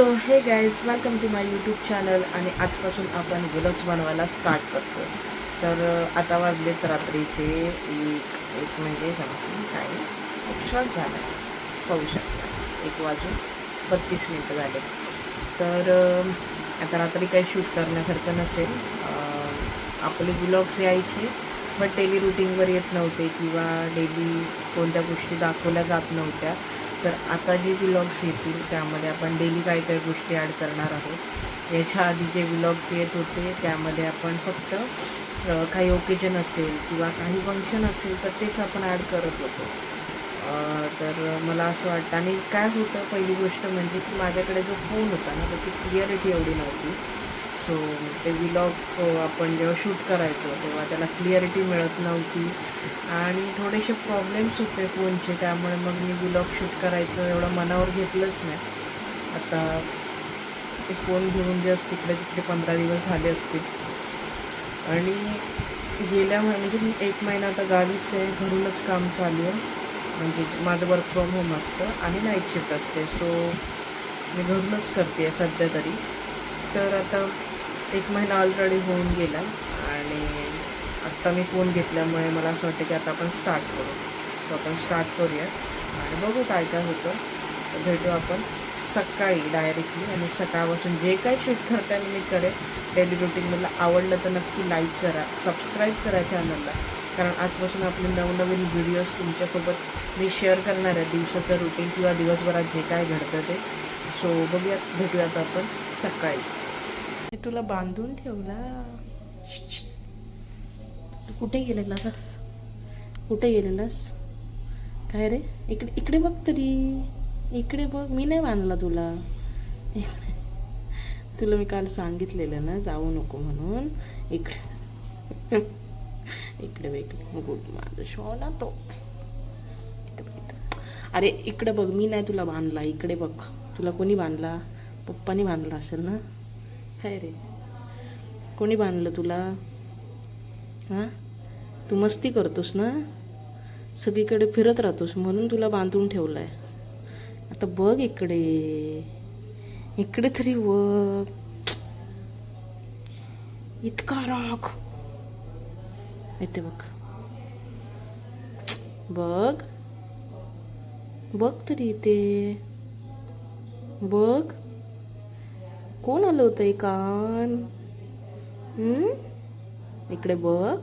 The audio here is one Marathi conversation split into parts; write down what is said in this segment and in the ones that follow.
So hey guys welcome to my YouTube channel आणि आजपासून आपण व्लॉग्स बनवायला स्टार्ट करतो तर आता वाजलेत रात्रीचे एक एक म्हणजे समथिंग टाईम एक शॉट झाला पाहू शकता. एक वाजून बत्तीस मिनटं झाले. तर आता रात्री काही शूट करण्यासारखं नसेल. आपले ब्लॉग्स यायचे बट डेली रुटीनवर येत नव्हते किंवा डेली कोणत्या गोष्टी दाखवल्या जात नव्हत्या. तर आता जे व्लॉग्स येतील त्यामध्ये आपण डेली काय काय गोष्टी ॲड करणार आहोत. याच्या आधी जे व्लॉग्स येत होते त्यामध्ये आपण फक्त काही ओकेजन असेल किंवा काही फंक्शन असेल तर तेच आपण ॲड करत होतो. तर मला असं वाटतं. आणि काय होतं पहिली गोष्ट म्हणजे की माझ्याकडे जो फोन होता ना त्याची क्लिअरिटी एवढी नव्हती. सो ते विलॉग आपण जेव्हा शूट करायचो तेव्हा त्याला क्लिअरिटी मिळत नव्हती. आणि थोडेसे प्रॉब्लेम्स होते फोनचे त्यामुळे मग मी विलॉग शूट करायचं एवढं मनावर घेतलंच नाही. आता ते फोन घेऊन जस्ट तिकडे तिकडे पंधरा दिवस झाले असतील. आणि गेल्या म्हणजे मी एक महिना आता गावीच आहे घरूनच काम चालू आहे. म्हणजे माझं वर्क फ्रॉम होम असतं आणि नाईट शिफ्ट असते. सो मी घरूनच करते आहे सध्या तरी. तर आता एक महिना ऑलरेडी होऊन गेला आणि आत्ता मी फोन घेतल्यामुळे मला असं वाटतं की आता आपण स्टार्ट करू. सो आपण स्टार्ट करूया आणि बघू काय काय होतं. तर भेटू आपण सकाळी डायरेक्टली आणि सकाळपासून जे काय शूट करताना मी करेन डेली रुटीन मला आवडलं तर नक्की लाईक करा सबस्क्राईब करा चॅनलला कारण आजपासून आपले नवनवीन व्हिडिओज तुमच्यासोबत मी शेअर करणार आहे दिवसाचं रुटीन किंवा दिवसभरात जे काय घडतं ते. सो बघूयात भेटूयात आपण सकाळी. मी तुला बांधून ठेवला. तू कुठे गेलेलास? कुठे गेलेलास? काय रे? इकडे इकडे बघ तरी. इकडे बघ. मी नाही बांधला तुला. इकडे तुला मी काल सांगितलेलं ना जाऊ नको म्हणून. इकडे. इकडे वेगळे इकडे गुड माझं शो ना तो. इथं. अरे इकडे बघ. मी नाही तुला बांधला. इकडे बघ. तुला कोणी बांधला? पप्पानी बांधला असेल ना? काय रे. कोणी बांधलं तुला? हां? तू मस्ती करतोस ना? सगळीकडे फिरत राहतोस म्हणून तुला बांधून ठेवलं आहे आता बघ इकडे. इकडे तरी बघ. इतका राख येते बघ. बघ. बघ तरी इथे. बघ. कोण आलं होतं कान? इकडे बघ.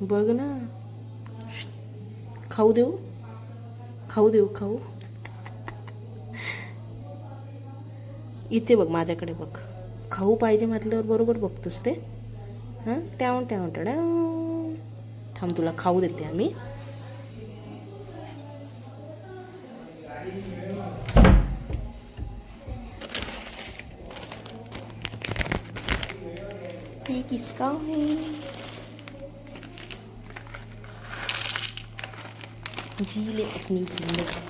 बघ ना. खाऊ देऊ? खाऊ देऊ खाऊ. इथे बघ माझ्याकडे बघ. खाऊ पाहिजे म्हटल्यावर बरोबर बघतोस रे हां? ट्याव ट्याव ट्याव थांब तुला खाऊ देते आम्ही. ये किसका है जी ले अपनी जिंदगी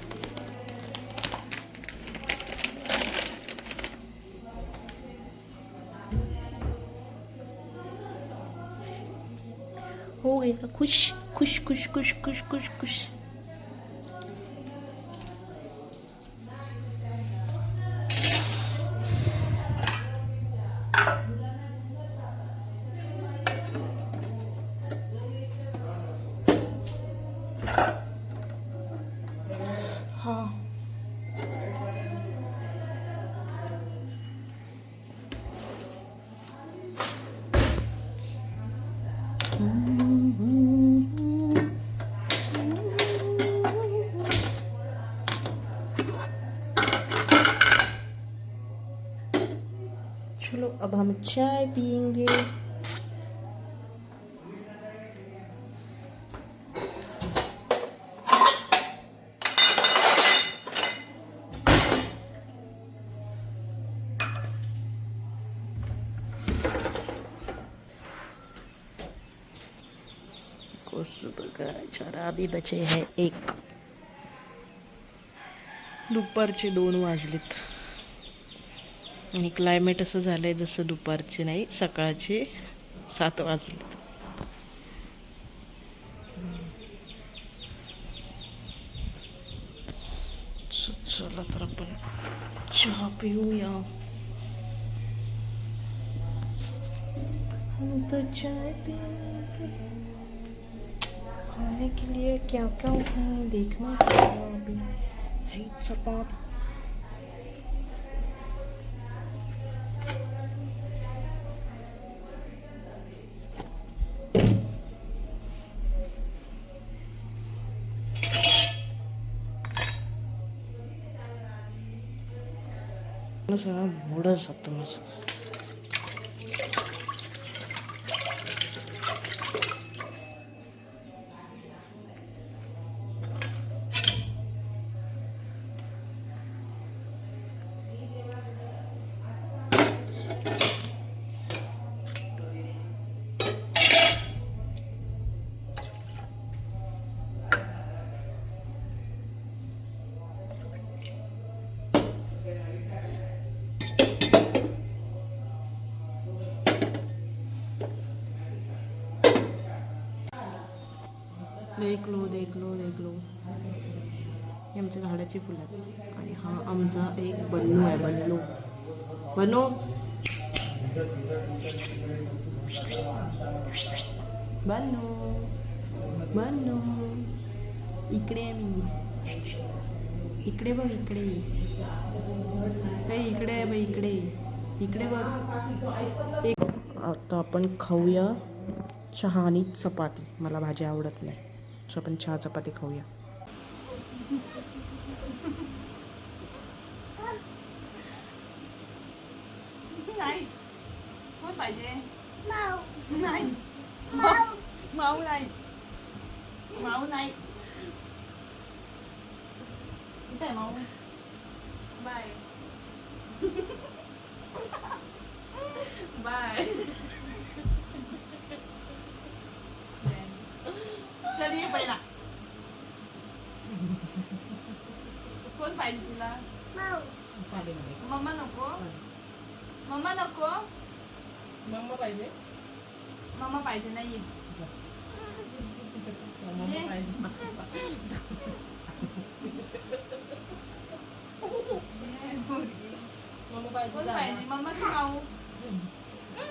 हो गया खुश खुश खुश खुश खुश खुश खुश चलो, अब हम चाय पियेंगे। सुबह का चारा अभी बचे हैं एक। दुपारचे दोन वाजलेत आणि क्लायमेट असं झालं आहे जसं दुपारचे नाही सकाळचे सात वाजले. चला तर आपण चहा पिऊया. तो चाय पिएंगे खाने के लिए क्या क्या देखना पड़ेगा अभी. है चपात सगळा मूडच जातो माझा देख लो देख लो देख लो हे आमच्या झाडाची फुलं. आहेत आणि हा आमचा एक बन्नू आहे बन्नू बन्नू बन्नू बन्नू इकडे आहे मी. इकडे बघ इकडे. इकडे आहे बघ इकडे. इकडे बघ. एक आता आपण खाऊया चहा आणि चपाती. मला भाजी आवडत नाही. सो आपण चहा चपाती खाऊया नाही कोण पाहिजे नाही माऊ माऊ नाही माऊ नाही कुठे आहे माऊ बाय बाय चल ये पहिला कोण पाहिजे तुला मम्मा नको मम्मा नको मम्मा पाहिजे मम्मा पाहिजे नाही मम्मा पाहिजे मम्मा कोण पाहिजे पाहिजे मम्मा की माऊ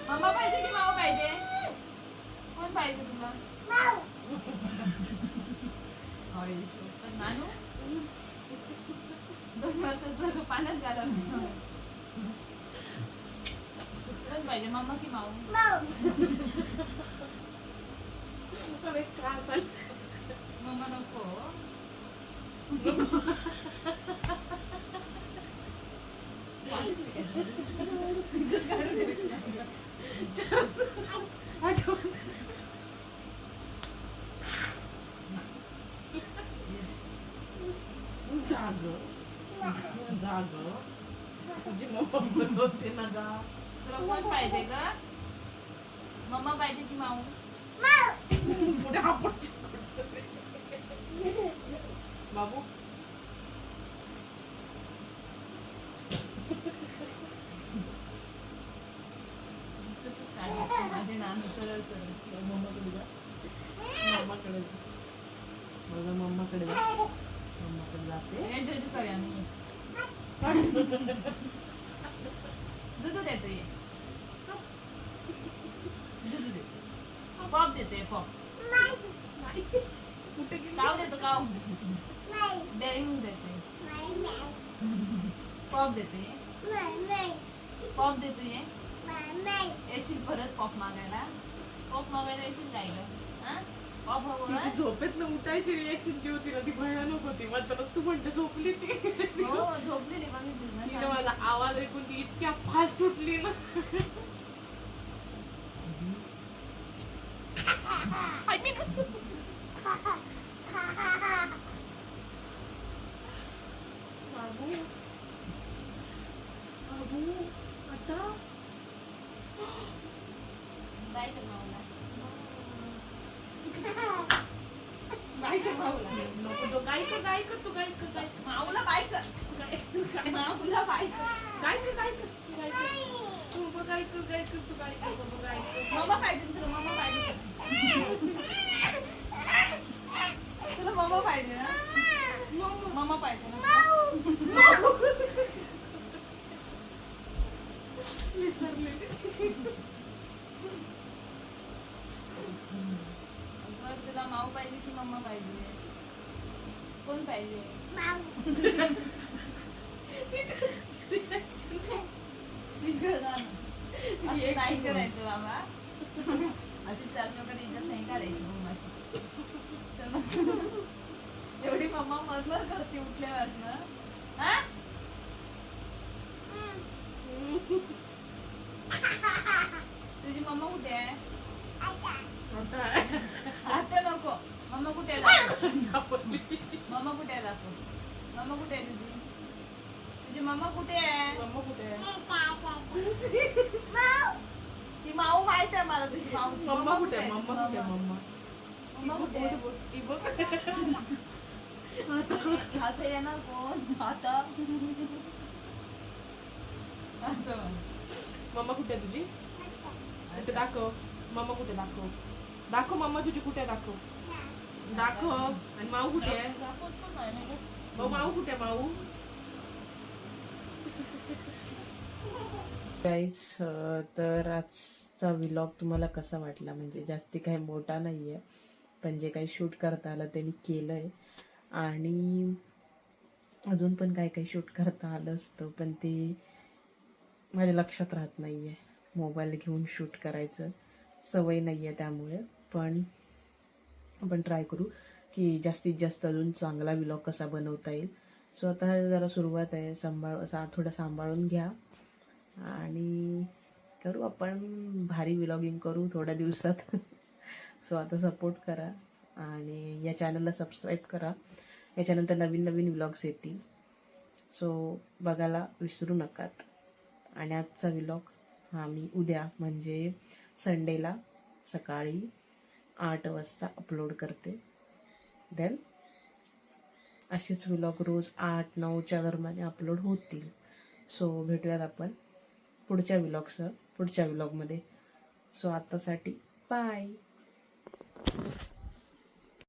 मम्मा पाहिजे की माऊ पाहिजे कोण पाहिजे तुला होय, शोभतं. नानू दोन वर्ष सगळं पाण्यात घाला कोण पाहिजे मम्मा की माऊ अरे का चाल मम्मा नको जाग जाग तुझी मम्मा बनवते ना जा तुला कोण पाहिजे ग? मम्मा पाहिजे की माऊ? बाबू? माझे नानू सरळ सरळ मम्माकडे जा. मम्माकडे माझा मम्माकडे जा. मम्माकडे जाते. मी. दूध देतो ये दूध दे. पॉप देते पॉप. काव देतो काव. डेअरी मिल्क देते पॉप देते पॉप देतो ये येशील परत पॉप मागायला. पॉप मागायला येशील काय ग? हा? तिची झोपेत न उठायची रिएक्शन जी होती ना ती भयानक होती. मात्र तू म्हणते झोपली ती. हो झोपलेली तिने शाळेत. माझा आवाज ऐकून ती इतक्या फास्ट उठली ना I mean, बाबू बाबू आता बाय कर माऊला बाय कर माऊला नको तो कर तू गाय कर गाय कर. माऊला बाय कर. गाय कर माऊला बाय कर. गाय कर गाय कर. तू गाय कर. तू बाबा गाय कर तू गाय कर. बाबा पाहिजे तुला मम्मा पाहिजे तुला मम्मा पाहिजे ना. मम्मा पाहिजे ना. अगं, तुला माऊ पाहिजे की मम्मा पाहिजे कोण पाहिजे? नाही करायचं बाबा? अशी चार चौकात इज्जत नाही काढायची मम्माची. समज एवढी मम्मा मरमर करते उठल्यापासनं. हा तुझी मम्मा कुठे आहे आता नको मम्मा कुठे आहे दाखव. मम्मा कुठे आहे दाखव मम्मा कुठे आहे तुझी? तुझी मम्मा कुठे आहे? ती माऊ माहीत आहे मला तुझी माऊ. ती मम्मा कुठे आहे? मम्मा तुझी कुठे मम्मा? मम्मा मम्मा कुठे आहे? ही बघ. आता येणार कोण? आता. मम्मा कुठे आहे तुझी? इथे दाखव. मम्मा कुठे दाखव. दाखव मम्मा तुझी कुठे आहे? दाखव. दाखव. आणि माऊ कुठे आहे? भाऊ माऊ कुठे माऊ? गाईस तर आजचा विलॉग तुम्हाला कसा वाटला? म्हणजे जास्ती काही मोठा नाही आहे पण जे काही शूट करता आलं ते मी केलं आहे आणि अजून पण काही काही शूट करता आलं असतं पण ते माझ्या लक्षात राहत नाही आहे मोबाईल घेऊन शूट करायचं सवय नाही आहे त्यामुळे पण आपण ट्राय करू. की जास्तीत जास्त अजून चांगला विलॉग कसा बनवता येईल. सो आता जरा सुरुवात आहे. सांभाळ सा थोडं सांभाळून घ्या. आणि करू आपण. भारी विलॉगिंग करू थोड्या दिवसात. सो आता सपोर्ट करा. आणि या चॅनलला सबस्क्राईब करा. याच्यानंतर नवीन नवीन व्लॉग्स येतील. सो बघायला विसरू नकात. आणि आजचा विलॉग हा मी उद्या म्हणजे संडेला सकाळी आठ वाजता अपलोड करते. देन असेच व्लॉग रोज आठ नऊच्या दरम्यान अपलोड होतील. सो भेटूयात आपण पुढच्या व्लॉगसह पुढच्या व्लॉगमध्ये सो आत्तासाठी बाय